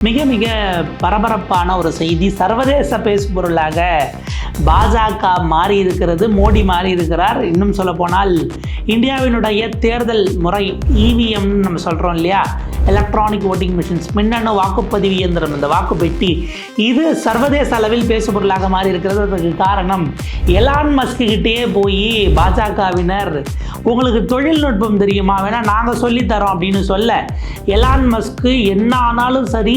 மிக மிக பரபரப்பான ஒரு செய்தி. சர்வதேச பேசுபொருளாக பாஜக மாறி இருக்கிறது மோடி மாறி இருக்கிறார் இன்னும் சொல்ல போனால் இந்தியாவினுடைய தேர்தல் முறை இவிஎம் நம்ம சொல்கிறோம் இல்லையா? எலக்ட்ரானிக் ஓட்டிங் மிஷின்ஸ் மின்னணு வாக்குப்பதிவு இயந்திரம் இந்த வாக்கு பெட்டி இது சர்வதேச அளவில் பேசுபொருளாக மாறி இருக்கிறது அதுக்கு காரணம் எலான் மஸ்கிட்டே கிட்டேயே போய் பாஜகவினர் உங்களுக்கு தொழில்நுட்பம் தெரியுமா? வேணால் நாங்கள் சொல்லித்தரோம் அப்படின்னு சொல்ல எலான் மஸ்க்கு என்ன ஆனாலும் சரி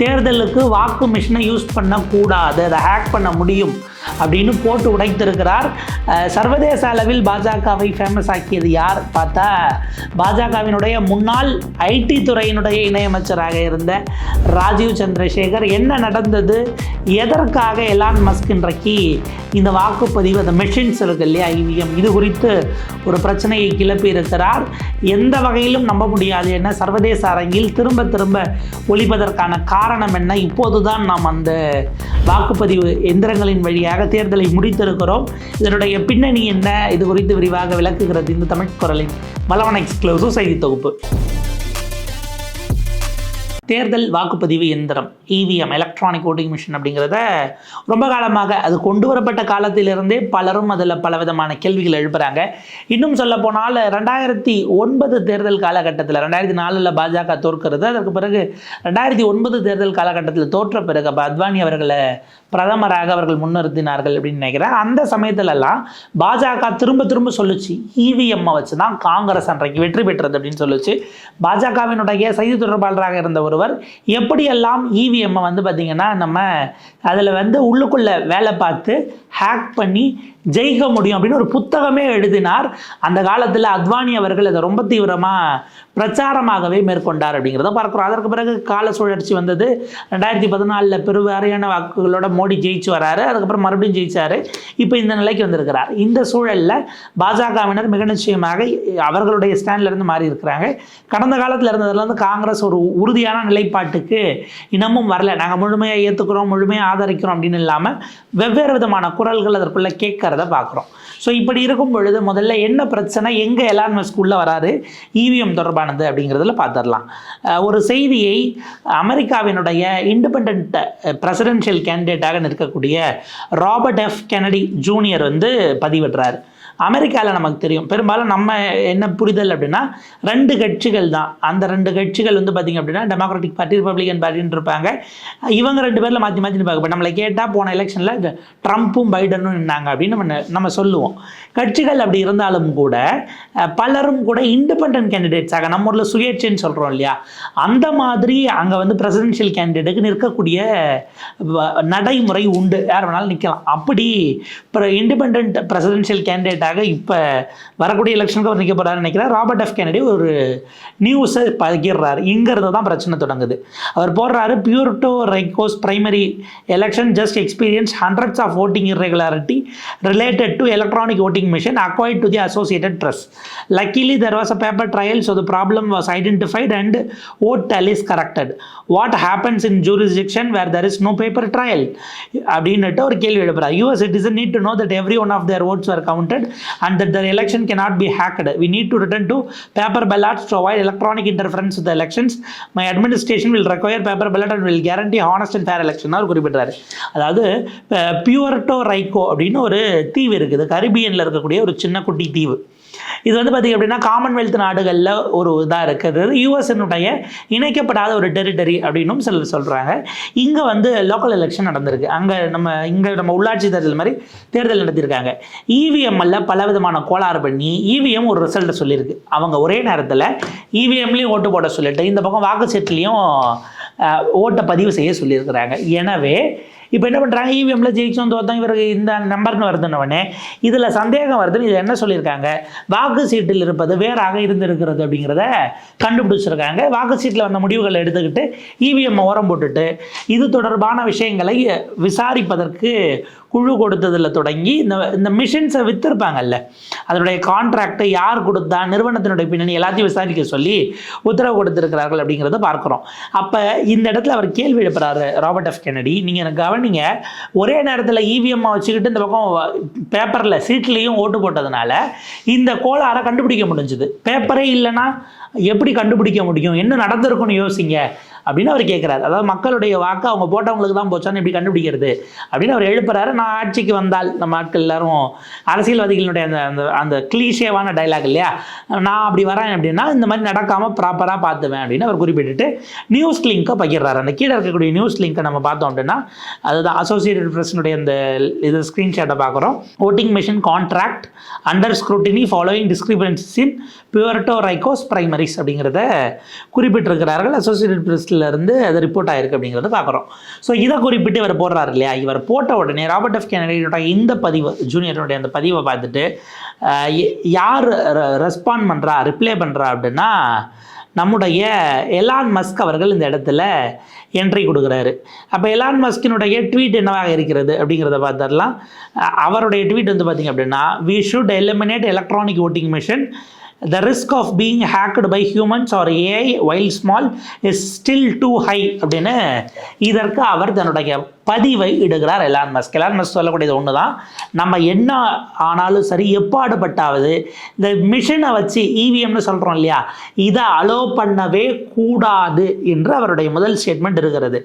தேர்தலுக்கு வாக்கு மிஷினை யூஸ் பண்ணக்கூடாது அதை ஹேக் பண்ண முடியும் அப்படின்னு போட்டு உடைத்திருக்கிறார். சர்வதேச அளவில் பாஜகவை ஃபேமஸ் ஆக்கியது யார் பார்த்தா பாஜகவினுடைய முன்னாள் ஐடி துறையினுடைய இணையமைச்சராக இருந்த ராஜீவ் சந்திரசேகர். என்ன நடந்தது? எதற்காக எலான் மஸ்க் இன்றைக்கு இந்த வாக்குப்பதிவு அந்த மெஷின்ஸ் இருக்கு இல்லையா இவிஎம் இது குறித்து ஒரு பிரச்சனையை கிளப்பி இருக்கிறார். எந்த வகையிலும் நம்ப முடியாது என்ன சர்வதேச அரங்கில் திரும்ப திரும்ப ஒழிப்பதற்கான காரணம் என்ன? இப்போதுதான் நாம் அந்த வாக்குப்பதிவு எந்திரங்களின் வழியாக தேர்தலை முடித்திருக்கிறோம். இதனுடைய பின்னணி என்ன? இது குறித்து விரிவாக விளக்குகிறது இந்த தமிழ் குரலின் வளவன் எக்ஸ்க்ளூசிவ் செய்தி தொகுப்பு. தேர்தல் வாக்குப்பதிவு எந்திரம் இவிஎம் எலக்ட்ரானிக் ஓட்டிங் மிஷின் அப்படிங்கிறத ரொம்ப காலமாக அது கொண்டு வரப்பட்ட காலத்திலிருந்தே பலரும் அதில் பலவிதமான கேள்விகள் எழுப்புறாங்க. இன்னும் சொல்ல போனால் ரெண்டாயிரத்தி ஒன்பது தேர்தல் காலகட்டத்தில் ரெண்டாயிரத்தி நாலில் பாஜக தோற்கிறது அதற்கு பிறகு ரெண்டாயிரத்தி ஒன்பது தேர்தல் காலகட்டத்தில் தோற்ற பிறகு அப்போ அத்வானி அவர்களை பிரதமராக அவர்கள் முன்னிறுத்தினார்கள் அப்படின்னு நினைக்கிறேன். அந்த சமயத்துலலாம் பாஜக திரும்ப திரும்ப சொல்லுச்சு இவிஎம்மை வச்சு தான் காங்கிரஸ் அன்றைக்கு வெற்றி பெற்றது அப்படின்னு சொல்லுச்சு. பாஜகவினுடைய செய்தி தொடர்பாளராக இருந்த ஒருவர் எப்படியெல்லாம் இவிஎம்மை வந்து பார்த்திங்கன்னா நம்ம அதில் வந்து உள்ளுக்குள்ளே வேலை பார்த்து ஹேக் பண்ணி ஜெயிக்க முடியும் அப்படின்னு ஒரு புத்தகமே எழுதினார். அந்த காலத்தில் அத்வானி அவர்கள் அதை ரொம்ப தீவிரமாக பிரச்சாரமாகவே மேற்கொண்டார் அப்படிங்கிறத பார்க்குறோம். அதற்கு பிறகு கால சுழற்சி வந்தது. ரெண்டாயிரத்தி பதினாலில் பெருவாரியான வாக்குகளோட மோடி ஜெயிச்சு வராரு. அதுக்கப்புறம் மறுபடியும் ஜெயிச்சார். இப்போ இந்த நிலைக்கு வந்திருக்கிறார். இந்த சூழலில் பாஜகவினர் மிக நிச்சயமாக அவர்களுடைய ஸ்டாண்ட்லேருந்து மாறி இருக்கிறாங்க. கடந்த காலத்தில் இருந்ததுலேருந்து காங்கிரஸ் ஒரு உறுதியான நிலைப்பாட்டுக்கு இன்னமும் வரல. நாங்கள் முழுமையாக ஏற்றுக்கிறோம் முழுமையாக ஆதரிக்கிறோம் அப்படின்னு இல்லாமல் வெவ்வேறு விதமான குரல்கள் அதற்குள்ளே கேட்கறத பார்க்குறோம் ஸோ இப்படி இருக்கும் பொழுது முதல்ல என்ன பிரச்சனை? எங்கே எலான் மஸ்க் வராரு? இவிஎம் தொடர்பானது அப்படிங்கிறதுல பார்த்துடலாம் ஒரு செய்தியை அமெரிக்காவினுடைய இண்டிபெண்ட் பிரசிடென்ஷியல் கேண்டிடேட்டாக நிற்கக்கூடிய ராபர்ட் எஃப் கெனடி ஜூனியர் வந்து பதிவிடுறாரு. அமெரிக்காவில் நமக்கு தெரியும். பெரும்பாலும் நம்ம என்ன புரிதல் அப்படின்னா ரெண்டு கட்சிகள் தான். அந்த ரெண்டு கட்சிகள் வந்து பார்த்திங்க அப்படின்னா டெமோக்ராட்டிக் பார்ட்டி ரிப்பப்ளிகன் பார்ட்டின்னு இருப்பாங்க. இவங்க ரெண்டு பேரில் மாற்றி மாற்றி பார்க்க இப்போ நம்மளை கேட்டால் போன எலெக்ஷனில் ட்ரம்ப்பும் பைடனும் நின்னாங்க அப்படின்னு நம்ம நம்ம சொல்லுவோம். கட்சிகள் அப்படி இருந்தாலும் கூட பலரும் கூட இண்டிபெண்ட் கேண்டிடேட்ஸாக நம்ம ஊரில் சுயேட்சைன்னு சொல்கிறோம் இல்லையா? அந்த மாதிரி அங்கே வந்து பிரசிடென்ஷியல் கேண்டிடேட்டுக்கு நிற்கக்கூடிய வ- நடைமுறை உண்டு. யார் வேணாலும் நிற்கலாம் அப்படி இப்போ இண்டிபெண்ட் பிரசிடென்ஷியல் கேண்டிடேட்டாக எம்பியாக இப்போ வரக்கூடிய எலெக்ஷனுக்கு அவர் நிற்க போகிறாருன்னு நினைக்கிறேன் ராபர்ட் எஃப் கெனடி ஒரு நியூஸை பகிர்றாரு இங்கேருந்து தான் பிரச்சனை தொடங்குது அவர் போடுறாரு Puerto Rico's primary election just experience hundreds of voting irregularity related to electronic voting machine acquired to the associated trust luckily there was a paper trail so the problem was identified and vote tally corrected what happens in jurisdiction where there is no paper trail அப்படின்னுட்டு ஒரு கேள்வி எழுப்புறாரு US it is need to know that every one of their votes are counted and that the election cannot be hacked we need to return to paper ballots to avoid electronic interference with the elections my administration will require paper ballot and will guarantee honest and fair election அவர் குறிப்பிட்டாரு அதாவது Puerto ரைக்கோ அப்படின்னு ஒரு தீவு இருக்குது கரிபியனில் இருக்கக்கூடிய ஒரு சின்ன குட்டி தீவு இது வந்து பார்த்திங்க அப்படின்னா காமன்வெல்த் நாடுகளில் ஒரு இதாக இருக்கிறது யூஎஸ்னுடைய இணைக்கப்படாத ஒரு டெரிட்டரி அப்படின்னும் சிலர் சொல்கிறாங்க இங்கே வந்து லோக்கல் எலெக்ஷன் நடந்திருக்கு. அங்கே நம்ம இங்கே நம்ம உள்ளாட்சி தேர்தல் மாதிரி தேர்தல் நடத்தியிருக்காங்க. இவிஎம்மில் பல விதமான கோளாறு பண்ணி இவிஎம் ஒரு ரிசல்ட்டை சொல்லியிருக்கு. அவங்க ஒரே நேரத்தில் இவிஎம்லேயும் ஓட்டு போட சொல்லிட்டு இந்த பக்கம் வாக்கு செட்லேயும் ஓட்டை பதிவு செய்ய சொல்லியிருக்கிறாங்க. எனவே இப்போ என்ன பண்ணுறாங்க இவிஎம்மில் ஜெயிச்சோம் தோத்தோம் இவருக்கு இந்த நம்பர்னு வருதுன்னவனே இதில் சந்தேகம் வருதுன்னு இதில் என்ன சொல்லியிருக்காங்க? வாக்கு சீட்டில் இருப்பது வேறாக இருந்திருக்கிறது அப்படிங்கிறத கண்டுபிடிச்சிருக்காங்க. வாக்கு சீட்டில் வந்த முடிவுகளை எடுத்துக்கிட்டு இவிஎம் ஓரம் போட்டுட்டு இது தொடர்பான விஷயங்களை விசாரிப்பதற்கு குழு கொடுத்ததில் தொடங்கி இந்த இந்த மிஷின்ஸை விற்றுருப்பாங்கல்ல அதனுடைய கான்ட்ராக்டை யார் கொடுத்தா நிறுவனத்தினுடைய பின்னணி எல்லாத்தையும் விசாரிக்க சொல்லி உத்தரவு கொடுத்துருக்கிறார்கள் அப்படிங்கிறத பார்க்குறோம். அப்போ இந்த இடத்துல அவர் கேள்வி எழுப்புறாரு ராபர்ட் எஃப் கெனடி நீங்கள் எனக்கு ஒரே நேரத்தில் இவிஎம்மை வச்சுக்கிட்டு இந்த பக்கம் பேப்பரில் சீட்லேயும் ஓட்டு போட்டதுனால இந்த கோளாறை கண்டுபிடிக்க முடிஞ்சுது. பேப்பரே இல்லைன்னா எப்படி கண்டுபிடிக்க முடியும்? என்ன நடந்திருக்கும்னு யோசிங்க. அப்படின்னு அவர் கேட்குறாரு அதாவது மக்களுடைய வாக்கு அவங்க போட்டவங்களுக்கு தான் போச்சான்னு எப்படி கண்டுபிடிக்கிறது? அப்படின்னு அவர் எழுப்புறாரு. நான் ஆட்சிக்கு வந்தால் நம்ம ஆட்கள் எல்லாரும் அரசியல்வாதிகளுடைய அந்த அந்த அந்த கிளீஷேவான டைலாக் இல்லையா? நான் அப்படி வரேன் அப்படின்னா இந்த மாதிரி நடக்காமல் ப்ராப்பராக பார்த்துவேன் அப்படின்னு அவர் குறிப்பிட்டுட்டு நியூஸ் லிங்க்கை பகிர்றாரு. அந்த கீழே இருக்கக்கூடிய நியூஸ் லிங்க்கை நம்ம பார்த்தோம் அப்படின்னா அதுதான் அசோசியேட்டட் ப்ரெஸ்னுடைய அந்த இது ஸ்க்ரீன்ஷாட்டை பார்க்குறோம். Voting machine contract under scrutiny following discrepancies in Puerto Rico's primaries அப்படிங்கிறத குறிப்பிட்டிருக்கிறார்கள். அசோசியேட்டட் பிரஸ் இருந்து அது ரிப்போர்ட் ஆயிருக்கு அப்படிங்கிறத பார்க்குறோம். ஸோ இதை குறிப்பிட்டு இவர் போடுறாரு இல்லையா? இவர் போட்ட உடனே ராபர்ட் எஃப் கெனடியோட இந்த பதிவு ஜூனியருடைய அந்த பதிவை பார்த்துட்டு யார் ரெஸ்பாண்ட் பண்ணுறா ரிப்ளை பண்ணுறா அப்படின்னா நம்முடைய எலான் மஸ்க் அவர்கள் இந்த இடத்துல என்ட்ரி கொடுக்குறாரு. அப்போ எலான் மஸ்கினுடைய ட்வீட் என்னவாக இருக்கிறது அப்படிங்கிறத பார்த்துடலாம். அவருடைய ட்வீட் வந்து பார்த்திங்க அப்படின்னா we should eliminate electronic voting machine the risk of being hacked by humans or AI while small is still too high அப்படின்னு இதற்கு அவர் தன்னுடைய பதிவை இடுகிறார் எலான் மஸ்க் எலான் மஸ்க் சொல்லக்கூடியது ஒன்று தான் நம்ம என்ன ஆனாலும் சரி எப்பாடுபட்டாவது இந்த மிஷினை வச்சு இவிஎம்னு சொல்கிறோம் இல்லையா? இதை அலோ பண்ணவே கூடாது என்று அவருடைய முதல் ஸ்டேட்மெண்ட் இருக்கிறது.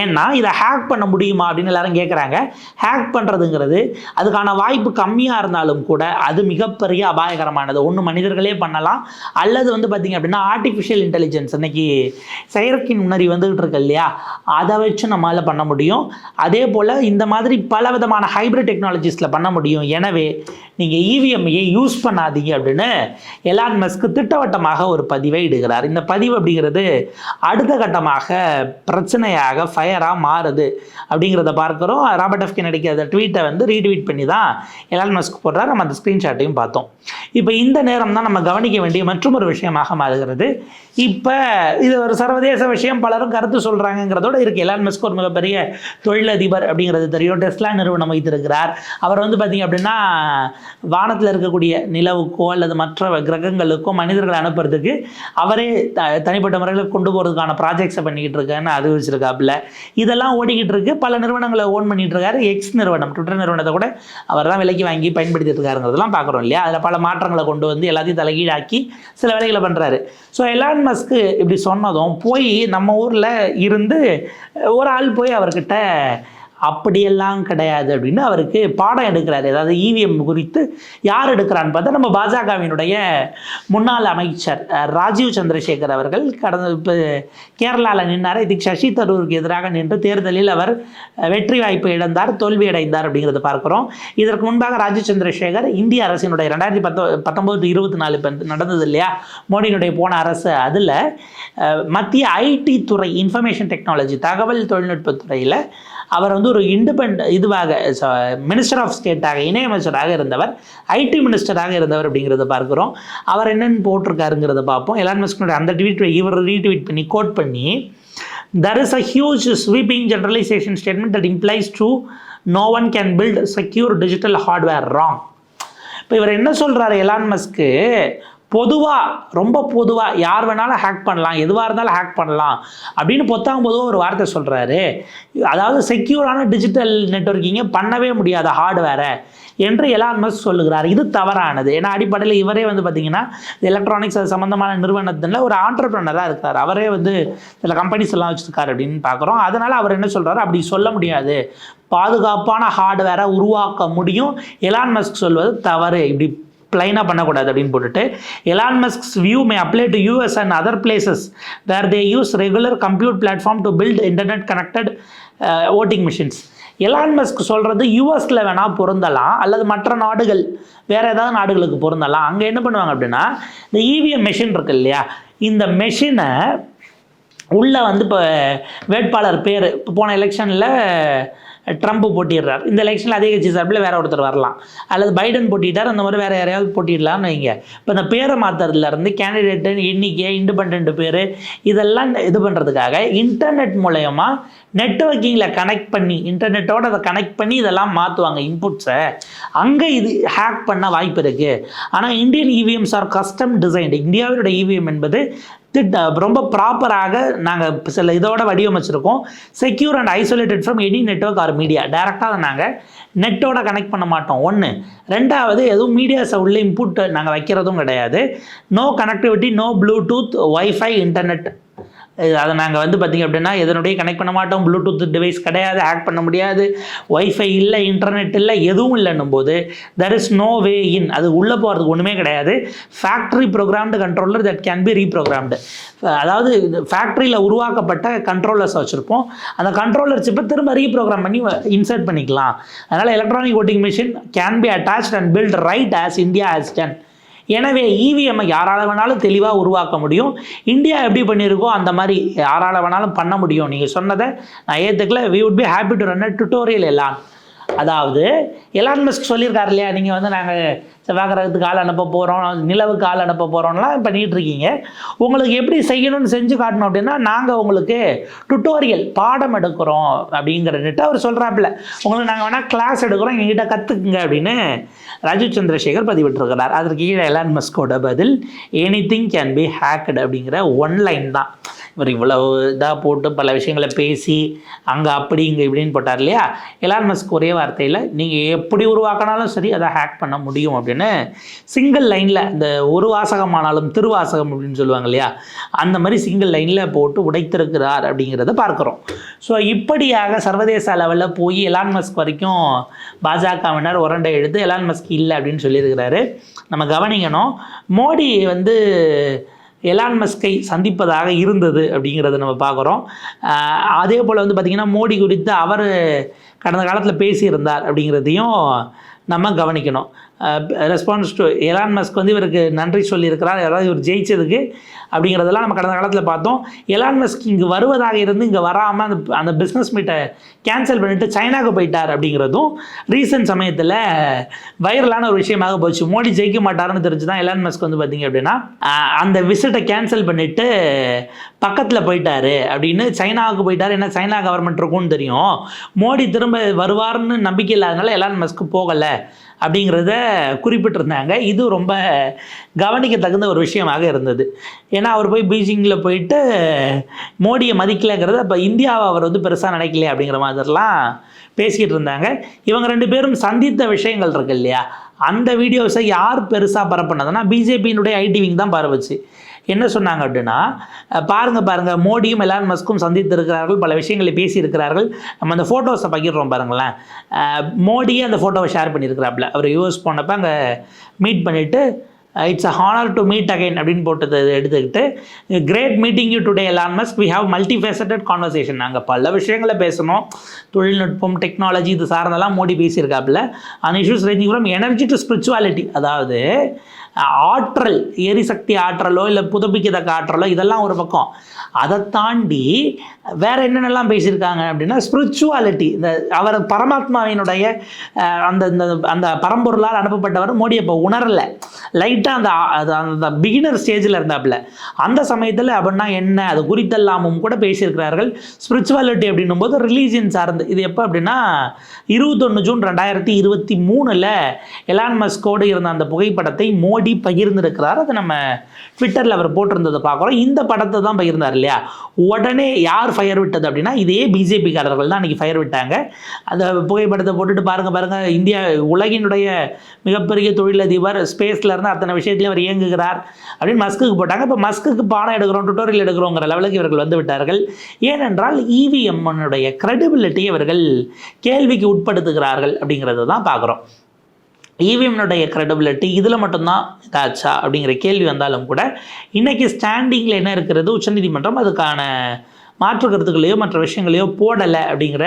ஏன்னா இதை ஹேக் பண்ண முடியுமா அப்படின்னு எல்லாரும் கேட்குறாங்க ஹேக் பண்ணுறதுங்கிறது அதுக்கான வாய்ப்பு கம்மியாக இருந்தாலும் கூட அது மிகப்பெரிய அபாயகரமானது. ஒன்று மனிதர்களே பண்ணலாம். அல்லது வந்து பார்த்திங்க அப்படின்னா ஆர்டிஃபிஷியல் இன்டெலிஜென்ஸ் இன்னைக்கு செயற்கை நுண்ணறி வந்துகிட்டு இருக்கு இல்லையா? அதை வச்சு நம்மளால் பண்ண முடியும். அதே போல் இந்த மாதிரி பல விதமான ஹைப்ரிட் டெக்னாலஜிஸில் பண்ண முடியும். எனவே நீங்கள் இவிஎம்ஐயை யூஸ் பண்ணாதீங்க அப்படின்னு எலான் மஸ்க்கு திட்டவட்டமாக ஒரு பதிவை இடுகிறார். இந்த பதிவு அப்படிங்கிறது அடுத்த கட்டமாக பிரச்சனையாக ஃபயராக மாறுது அப்படிங்கிறத பார்க்குறோம். ராபர்ட் எஃப் கெனடிக்கு அந்த ட்வீட்டை வந்து ரீட்வீட் பண்ணி தான் எலான் மஸ்க் போடுறார். நம்ம அந்த ஸ்க்ரீன்ஷாட்டையும் பார்த்தோம். இப்போ இந்த நேரம் தான் நம்ம கவனிக்க வேண்டிய மற்றொரு விஷயமாக மாறுகிறது. இப்போ இது ஒரு சர்வதேச விஷயம். பலரும் கருத்து சொல்கிறாங்கிறதோட இருக்கு. எலான் மஸ்க் ஒரு மிகப்பெரிய தொழிலதிபர் அப்படிங்கிறது தெரியும். டெஸ்லா நிறுவனம் வைத்திருக்கிறார். அவர் வந்து பார்த்திங்க அப்படின்னா வானத்தில் இருக்கக்கூடிய நிலவுக்கோ அல்லது மற்ற கிரகங்களுக்கோ மனிதர்களை அனுப்புறதுக்கு அவரே த தனிப்பட்ட முறையில் கொண்டு போகிறதுக்கான ப்ராஜெக்ட்ஸை பண்ணிக்கிட்டு இருக்காருன்னு அறிவிச்சிருக்காப்புல இதெல்லாம் ஓடிக்கிட்டு இருக்கு. பல நிறுவனங்களை ஓன் பண்ணிகிட்டு இருக்காரு. எக்ஸ் நிறுவனம் ட்விட்டர் நிறுவனத்தை கூட அவர் தான் விலைக்கு வாங்கி பயன்படுத்திட்டு இருக்காருங்கிறதெல்லாம் பார்க்குறோம் இல்லையா? அதில் பல மாற்றங்களை கொண்டு வந்து எல்லாத்தையும் தலைகீழாக்கி சில வேலைகளை பண்ணுறாரு ஸோ எலான் மஸ்க்கு இப்படி சொன்னதும் போய் நம்ம ஊரில் இருந்து ஒரு ஆள் போய் அவர்கிட்ட அப்படியெல்லாம் கிடையாது அப்படின்னு அவருக்கு பாடம் எடுக்கிறாரு. அதாவது இவிஎம் குறித்து யார் எடுக்கிறான்னு பார்த்தா நம்ம பாஜகவினுடைய முன்னாள் அமைச்சர் ராஜீவ் சந்திரசேகர் அவர்கள் கடந்த இப்போ கேரளாவில் நின்றார் இதுக்கு சசி தரூருக்கு எதிராக நின்று தேர்தலில் அவர் வெற்றி வாய்ப்பு இழந்தார் தோல்வி அடைந்தார் அப்படிங்கிறத பார்க்குறோம். இதற்கு முன்பாக ராஜீவ் சந்திரசேகர் இந்திய அரசினுடைய ரெண்டாயிரத்தி பத்தொ பத்தொம்போது இருபத்தி நாலு இப்போ நடந்தது இல்லையா? மோடியினுடைய போன அரசு அதில் மத்திய ஐடி துறை இன்ஃபர்மேஷன் டெக்னாலஜி தகவல் தொழில்நுட்பத் துறையில் அவர் வந்து ஒரு இண்டிபெண்ட் இதுவாக மினிஸ்டர் ஆஃப் ஸ்டேட்டாக இணையமைச்சராக இருந்தவர் ஐடி மினிஸ்டராக இருந்தவர் அப்படிங்கிறத பார்க்குறோம். அவர் என்னென்னு போட்டிருக்காருங்கிறத பார்ப்போம். எலான் மஸ்கனுடைய அந்த ட்வீட் இவர் ரீட்வீட் பண்ணி கோட் பண்ணி there is a huge sweeping generalization statement that implies to no one can build secure digital hardware wrong. இப்போ இவர் என்ன சொல்கிறாரு எலான் மஸ்க்கு? பொதுவாக ரொம்ப பொதுவாக யார் வேணாலும் ஹேக் பண்ணலாம் எதுவாக இருந்தாலும் ஹேக் பண்ணலாம் அப்படின்னு பொத்தாம் பொதுவாக ஒரு வார்த்தை சொல்கிறாரு அதாவது செக்யூரான டிஜிட்டல் நெட்வொர்க்கிங்கை பண்ணவே முடியாது ஹார்ட்வேரை என்று எலான் மஸ்க் சொல்லுகிறார். இது தவறானது. ஏன்னா அடிப்படையில் இவரே வந்து பார்த்திங்கன்னா எலக்ட்ரானிக்ஸ் அது சம்மந்தமான நிறுவனத்தில் ஒரு ஆண்டர்ப்ரனராக இருக்கார். அவரே வந்து சில கம்பெனிஸ் எல்லாம் வச்சுருக்காரு அப்படின்னு பார்க்குறோம் அதனால் அவர் என்ன சொல்கிறாரு அப்படி சொல்ல முடியாது. பாதுகாப்பான ஹார்ட்வேரை உருவாக்க முடியும். எலான் மஸ்க் சொல்வது தவறு. இப்படி பிளைனாக பண்ணக்கூடாது அப்படின்னு போட்டுட்டு Elon Musk's view may apply to US and other places where they use regular compute platform to build internet connected voting machines Elon Musk சொல்கிறது யூஎஸில் வேணால் பொருந்தலாம் அல்லது மற்ற நாடுகள் வேறு ஏதாவது நாடுகளுக்கு பொருந்தலாம். அங்கே என்ன பண்ணுவாங்க அப்படின்னா இந்த இவிஎம் மெஷின் இருக்கு இல்லையா? இந்த மெஷினை உள்ளே வந்து இப்போ வேட்பாளர் பேர் இப்போ போன எலெக்ஷனில் ட்ரம்ப் போட்டிடுறார் இந்த எலெக்ஷனில் அதே கட்சி சார்பில் வேற ஒருத்தர் வரலாம். அல்லது பைடன் போட்டிட்டார் அந்த மாதிரி வேறு யாரையாவது போட்டிடலாம்னு வைங்க. இப்போ இந்த பேரை மாற்றுறதுலேருந்து கேண்டிடேட்டு எண்ணிக்கை இண்டிபெண்ட் பேர் இதெல்லாம் இது பண்ணுறதுக்காக இன்டர்நெட் மூலயமா நெட்ஒர்க்கிங்கில் கனெக்ட் பண்ணி இன்டர்நெட்டோடு அதை கனெக்ட் பண்ணி இதெல்லாம் மாற்றுவாங்க இன்புட்ஸை அங்கே இது ஹேக் பண்ண வாய்ப்பு இருக்குது ஆனால் Indian EVMs are custom designed இந்தியாவினுடைய இவிஎம் என்பது திட்ட ரொம்ப ப்ராப்பராக நாங்கள் சில இதோட வடிவமைச்சிருக்கோம். Secure and isolated from any network or media டேரெக்டாக அதை நாங்கள் நெட்டோட கனெக்ட் பண்ண மாட்டோம். ஒன்று ரெண்டாவது எதுவும் மீடியாஸை உள்ளே இன்புட் நாங்கள் வைக்கிறதும் கிடையாது. No connectivity no Bluetooth wifi internet அதை நாங்கள் வந்து பார்த்திங்க அப்படின்னா எதனுடைய கனெக்ட் பண்ண மாட்டோம். ப்ளூடூத் டிவைஸ் கிடையாது ஆட் பண்ண முடியாது. ஒய்ஃபை இல்லை இன்டர்நெட் இல்லை எதுவும் இல்லைன்னும் போது there is no way in அது உள்ளே போகிறதுக்கு ஒன்றுமே கிடையாது. Factory programmed controller that can be reprogrammed அதாவது ஃபேக்ட்ரியில் உருவாக்கப்பட்ட கண்ட்ரோலர்ஸ் வச்சுருப்போம். அந்த கண்ட்ரோலர் சிப்பை திரும்ப ரீப்ரோக்ராம் பண்ணி இன்சர்ட் பண்ணிக்கலாம். அதனால் electronic voting machine can be attach and build right as India has done எனவே இவிஎம்ஐ யாரால வேணாலும் தெளிவாக உருவாக்க முடியும். இந்தியா எப்படி பண்ணியிருக்கோ அந்த மாதிரி யாரால வேணாலும் பண்ண முடியும். நீங்கள் சொன்னதை நான் ஏற்றுக்கல we would be happy to run a tutorial எல்லாம். அதாவது எலான் மஸ்க் சொல்லியிருக்காரு இல்லையா? நீங்கள் வந்து நாங்கள் செவ்வாய் கிரகத்துக்கு ஆள் அனுப்ப போகிறோம் நிலவுக்கு ஆள் அனுப்ப போகிறோம்லாம் பண்ணிகிட்டு இருக்கீங்க உங்களுக்கு எப்படி செய்யணும்னு செஞ்சு காட்டணும் அப்படின்னா நாங்கள் உங்களுக்கு டுட்டோரியல் பாடம் எடுக்கிறோம் அப்படிங்கிறன்ட்டு அவர் சொல்கிறாப்புல உங்களுக்கு நாங்கள் வேணால் கிளாஸ் எடுக்கிறோம் எங்ககிட்ட கற்றுக்குங்க அப்படின்னு. ராஜீவ் சந்திரசேகர் பதிவிட்டிருக்கிறார். அதற்கு கீழே எலான் மஸ்கோட பதில் anything can be hacked அப்படிங்கிற ஒன் லைன் தான். இவர் இவ்வளவு இதாக போட்டு பல விஷயங்களை பேசி அங்கே அப்படி இங்கே இப்படின்னு போட்டார் இல்லையா? எலான் மஸ்க் ஒரே வார்த்தையில் நீங்கள் எப்படி உருவாக்கினாலும் சரி அதை ஹேக் பண்ண முடியும் அப்படின்னு சிங்கிள் லைனில் இந்த ஒரு வாசகமானாலும் திருவாசகம் அப்படின்னு சொல்லுவாங்க இல்லையா? அந்த மாதிரி சிங்கிள் லைனில் போட்டு உடைத்திருக்கிறார் அப்படிங்கிறத பார்க்குறோம். ஸோ இப்படியாக சர்வதேச லெவலில் போய் எலான் மஸ்க் வரைக்கும் பாஜகவினர் உரண்டை எழுத்து எலான் மஸ்க் இல்லை அப்படின்னு சொல்லியிருக்கிறாரு. நம்ம கவனிக்கணும் மோடி வந்து எலான் மஸ்கை சந்திப்பதாக இருந்தது அப்படிங்கிறத நம்ம பார்க்குறோம். அதே போல் வந்து பார்த்திங்கன்னா மோடி குறித்து அவர் கடந்த காலத்தில் பேசியிருந்தார் அப்படிங்கிறதையும் நம்ம கவனிக்கணும். ரெஸ்பான்ஸ் டு எலான் மஸ்க் வந்து இவருக்கு நன்றி சொல்லியிருக்கிறார். அதாவது இவர் ஜெயிச்சதுக்கு அப்படிங்கிறதெல்லாம் நம்ம கடந்த காலத்தில் பார்த்தோம். எலான் மஸ்க் இங்கே வருவதாக இருந்து இங்கே வராமல் அந்த அந்த பிஸ்னஸ் மீட்டை கேன்சல் பண்ணிட்டு சைனாக்கு போயிட்டார் அப்படிங்கிறதும் ரீசன்ட் சமயத்தில் வைரலான ஒரு விஷயமாக போச்சு. மோடி ஜெயிக்க மாட்டாருன்னு தெரிஞ்சு தான் எலான் மஸ்க் வந்து பார்த்தீங்க அப்படின்னா அந்த விசிட்டை கேன்சல் பண்ணிட்டு பக்கத்தில் போயிட்டார் அப்படின்னு சைனாவுக்கு போயிட்டார். ஏன்னா சைனா கவர்மெண்ட் இருக்கும்னு தெரியும். மோடி திரும்ப வருவார்னு நம்பிக்கை இல்லாதனால எலான் மஸ்க்கு போகலை. அப்படிங்கிறத குறிப்பிட்டிருந்தாங்க. இது ரொம்ப கவனிக்க தகுந்த ஒரு விஷயமாக இருந்தது. ஏன்னா அவர் போய் பீஜிங்கில் போயிட்டு மோடியை மதிக்கலைங்கிறத இப்போ இந்தியாவை அவர் வந்து பெருசாக நினைக்கலையே அப்படிங்கிற மாதிரிலாம் பேசிக்கிட்டு இருந்தாங்க. இவங்க ரெண்டு பேரும் சந்தித்த விஷயங்கள் இருக்கு இல்லையா? அந்த வீடியோஸை யார் பெருசாக பரப்புனதுன்னா பிஜேபியினுடைய ஐடி விங் தான் பரவுச்சு என்ன சொன்னாங்க அப்படின்னா பாருங்கள் பாருங்க பாருங்க மோடியும் எலான் மஸ்கும் சந்தித்திருக்கிறார்கள் பல விஷயங்களை பேசியிருக்கிறார்கள். நம்ம அந்த ஃபோட்டோஸை பகிர்றோம் பாருங்களேன். மோடியே அந்த ஃபோட்டோவை ஷேர் பண்ணியிருக்கிறாப்புல. அவர் யூஎஸ் போனப்போ அங்கே மீட் பண்ணிவிட்டு it's a honour to meet again அப்படின்னு போட்டதை எடுத்துக்கிட்டு great meeting you today Elon Musk we have multi faceted conversation நாங்கள் பல விஷயங்களை பேசணும். தொழில்நுட்பம் டெக்னாலஜி இது சார்ந்தெல்லாம் மோடி பேசியிருக்காப்புல. அந்த issues ranging from energy to spirituality அதாவது ஆற்றல் எரிசக்தி ஆற்றலோ இல்லை புதுப்பிக்கத்தக்க ஆற்றலோ இதெல்லாம் ஒரு பக்கம். அதை தாண்டி வேறு என்னென்னலாம் பேசியிருக்காங்க அப்படின்னா ஸ்பிரிச்சுவாலிட்டி இந்த அவர் பரமாத்மாவினுடைய அந்த இந்த அந்த பரம்பொருளால் அனுப்பப்பட்டவர் மோடி அப்போ உணரலை. லைட்டாக அந்த அது அந்த பிகினர் ஸ்டேஜில் இருந்தாப்புல. அந்த சமயத்தில் அப்படின்னா என்ன அது குறித்தெல்லாமும் கூட பேசியிருக்கிறார்கள். ஸ்பிரிச்சுவாலிட்டி அப்படின்னும் போது ரிலீஜியன் சார்ந்து இது எப்போ அப்படின்னா இருபத்தொன்று ஜூன் ரெண்டாயிரத்தி இருபத்தி மூணில் எலான் மஸ்கோடு இருந்த அந்த புகைப்படத்தை மோடி பகிர்ந்திருக்கிறார். அதை நம்ம ட்விட்டரில் அவர் போட்டிருந்ததை பார்க்குறோம். இந்த படத்தை தான் பகிர்ந்தார் இல்லையா? உடனே யார் ஃபயர் விட்டது அப்படின்னா இதே பிஜேபிக்காரர்கள் தான் அன்றைக்கி ஃபயர் விட்டாங்க. அந்த புகைப்படத்தை போட்டுட்டு பாருங்கள் பாருங்கள் இந்தியா உலகினுடைய மிகப்பெரிய தொழிலதிபர் ஸ்பேஸில் இருந்து அத்தனை விஷயத்துலையும் அவர் இயங்குகிறார் அப்படின்னு மஸ்குக்கு போட்டாங்க. இப்போ மஸ்குக்கு பாடம் எடுக்கிறோம் டுட்டோரியல் எடுக்கிறோங்கிற லெவலுக்கு இவர்கள் வந்து விட்டார்கள். ஏனென்றால் இவிஎம்னுடைய கிரெடிபிலிட்டியை இவர்கள் கேள்விக்கு உட்படுத்துகிறார்கள் அப்படிங்கிறத தான் பார்க்குறோம். இவிஎம்னுடைய கிரெடிபிலிட்டி இதில் மட்டும்தான் இதாச்சா அப்படிங்கிற கேள்வி வந்தாலும் கூட இன்றைக்கி ஸ்டாண்டிங்கில் என்ன இருக்கிறது? உச்சநீதிமன்றம் அதுக்கான மாற்று கருத்துக்களையோ மற்ற விஷயங்களையோ போடலை அப்படிங்கிற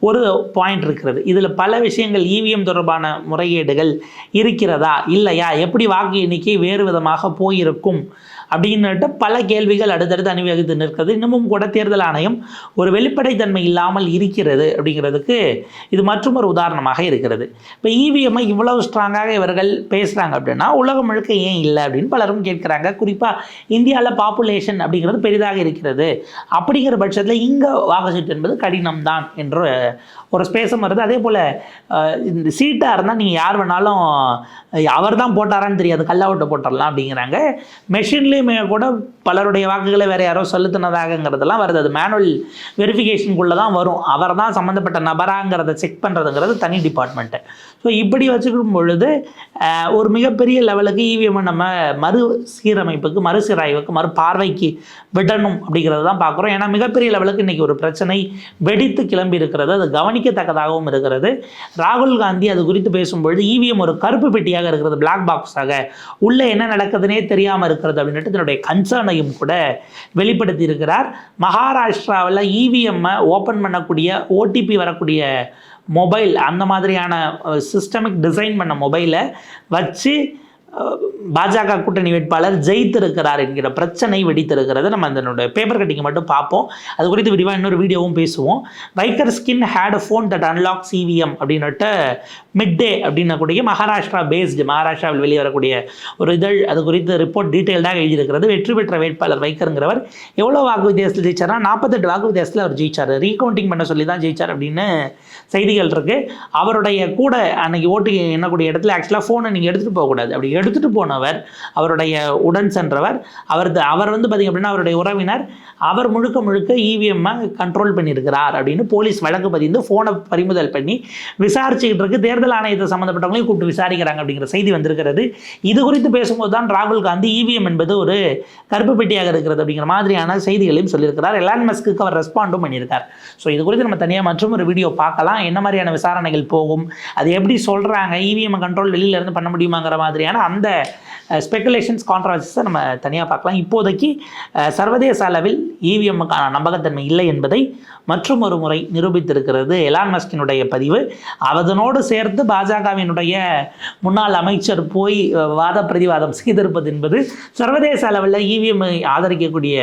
ஒரு பாயிண்ட் இருக்கிறது. இதில் பல விஷயங்கள் இவிஎம் தொடர்பான முறையீடுகள் இருக்கிறதா? இல்லையா? எப்படி வாக்கு எண்ணிக்கை வேறு விதமாக போயிருக்கும்? அப்படின்னுட்டு பல கேள்விகள் அடுத்தடுத்து அணிவகுத்து நிற்கிறது. இன்னமும் கூட தேர்தல் ஆணையம் ஒரு வெளிப்படைத்தன்மை இல்லாமல் இருக்கிறது அப்படிங்கிறதுக்கு இது மற்றும் ஒரு உதாரணமாக இருக்கிறது. இப்போ இவிஎம்ஐ இவ்வளவு ஸ்ட்ராங்காக இவர்கள் பேசுகிறாங்க அப்படின்னா உலகம் முழுக்க ஏன் இல்லை அப்படின்னு பலரும் கேட்குறாங்க. குறிப்பாக இந்தியாவில் பாப்புலேஷன் அப்படிங்கிறது பெரிதாக இருக்கிறது. அப்படிங்கிற பட்சத்தில் இங்கே வாக்குச்சீட்டு என்பது கடினம் தான் என்ற ஒரு ஸ்பேஸும் வருது. அதே போல் இந்த சீட்டாக இருந்தால் நீங்கள் யார் வேணாலும் அவர் தான் போட்டாரான்னு தெரியாது. கல்லாவட்டை போட்டுடலாம் அப்படிங்கிறாங்க. மெஷின்லேயே உண்மையிலுமே கூட பலருடைய வாக்குகளை வேறு யாரோ செலுத்தினதாகங்கிறதெல்லாம் வருது. அது மேனுவல் வெரிஃபிகேஷனுக்குள்ளே தான் வரும். அவர் தான் சம்மந்தப்பட்ட நபராங்கிறத செக் பண்ணுறதுங்கிறது தனி டிபார்ட்மெண்ட்டு ஸோ இப்படி வச்சுக்கும் பொழுது ஒரு மிகப்பெரிய லெவலுக்கு இவிஎம்மை நம்ம மறு சீரமைப்புக்கு மறுசீராய்வுக்கு மறு பார்வைக்கு விடணும் அப்படிங்கிறது தான் பார்க்குறோம். ஏன்னா மிகப்பெரிய லெவலுக்கு இன்றைக்கி ஒரு பிரச்சனை வெடித்து கிளம்பி இருக்கிறது. அது கவனிக்கத்தக்கதாகவும் இருக்கிறது. ராகுல் காந்தி அது குறித்து பேசும்பொழுது இவிஎம் ஒரு கருப்பு பெட்டியாக இருக்கிறது பிளாக் பாக்ஸாக உள்ளே என்ன நடக்குதுன்னே தெரியாமல் இருக்கிறது அப்படின்ட்டு தன்னுடைய கன்சர்னையும் கூட வெளிப்படுத்தி இருக்கிறார் மகாராஷ்டிராவில் இவிஎம்மை ஓப்பன் பண்ணக்கூடிய ஓடிபி வரக்கூடிய மொபைல் அந்த மாதிரியான சிஸ்டமிக் டிசைன் பண்ண மொபைலை வச்சு பாஜக கூட்டணி வேட்பாளர் ஜெயித்திருக்கிறார் என்கிற பிரச்சனை வெடித்திருக்கிறது. நம்ம அதனுடைய பேப்பர் கட்டிங்கை மட்டும் பார்ப்போம். அது குறித்து விரிவாக இன்னொரு வீடியோவும் பேசுவோம். Waikar skin had phone that unlock EVM அப்படின்னுட்டு மிட் டே அப்படின்னக்கூடிய மகாராஷ்டிரா பேஸ்டு மகாராஷ்டிராவில் வெளியே வரக்கூடிய ஒரு இதழ் அது குறித்து ரிப்போர்ட் டீட்டெயில்டாக எழுதியிருக்கிறது. வெற்றி பெற்ற வேட்பாளர் வைக்கருங்கிறவர் எவ்வளோ வாக்கு வித்தியாசத்தில் ஜெயிச்சார்னா நாற்பத்தெட்டு வாக்கு வித்தியாசத்தில் அவர் ஜெயிச்சார். ரீகவுண்டிங் பண்ண சொல்லி தான் ஜெயிச்சார் அப்படின்னு செய்திகள் இருக்குது அவருடைய கூட அன்னைக்கு ஓட்டு எண்ணக்கூடிய இடத்துல ஆக்சுவலாக ஃபோனை நீங்கள் எடுத்துகிட்டு போகக்கூடாது. அப்படி எடுத்துகிட்டு போனவர் அவருடைய உடன் சென்றவர் அவர் அவர் வந்து பார்த்திங்க அப்படின்னா அவருடைய உறவினர் அவர் முழுக்க முழுக்க இவிஎம்மை கண்ட்ரோல் பண்ணியிருக்கிறார் அப்படின்னு போலீஸ் வழக்கு பதிந்து ஃபோனை பறிமுதல் பண்ணி விசாரிச்சுக்கிட்டு இருக்கு. தேர்தல் ஆணையத்தை சம்மந்தப்பட்டவங்களையும் கூப்பிட்டு விசாரிக்கிறாங்க அப்படிங்கிற செய்தி வந்திருக்கிறது. இது குறித்து பேசும்போது தான் ராகுல் காந்தி இவிஎம் என்பது ஒரு கருப்பு பெட்டியாக இருக்கிறது அப்படிங்கிற மாதிரியான செய்திகளையும் சொல்லியிருக்கிறார். எலான் மஸ்க்கு அவர் ரெஸ்பாண்டும் பண்ணியிருக்கார். ஸோ இது குறித்து நம்ம தனியாக மற்றும் ஒரு வீடியோ பார்க்கலாம். என்ன மாதிரியான விசாரணைகள் போகும்? அது எப்படி சொல்கிறாங்க இவிஎம் கண்ட்ரோல் வெளியிலேருந்து பண்ண முடியுமாங்கிற மாதிரியான அந்த ஸ்பெகுலேஷன்ஸ் கான்ட்ரவர்சிஸை நம்ம தனியாக பார்க்கலாம். இப்போதைக்கு சர்வதேச அளவில் இவிஎம்முக்கான நம்பகத்தன்மை இல்லை என்பதை மற்றும் ஒரு முறை நிரூபித்திருக்கிறது எலான் மஸ்கினுடைய பதிவு. அதனோடு சேர்த்து பாஜகவினுடைய முன்னாள் அமைச்சர் போய் வாத பிரதிவாதம் செய்திருப்பது என்பது சர்வதேச அளவில் இவிஎம் ஆதரிக்கக்கூடிய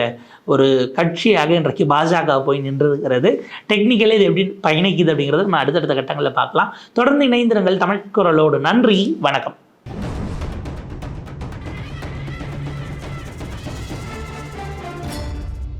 ஒரு கட்சியாக இன்றைக்கு பாஜக போய் நின்றிருக்கிறது. டெக்னிக்கலி இது எப்படி பயணிக்குது அப்படிங்கிறது நம்ம அடுத்தடுத்த கட்டங்களில் பார்க்கலாம். தொடர்ந்து இணைந்திருங்கள் தமிழ் குரலோடு. நன்றி வணக்கம்.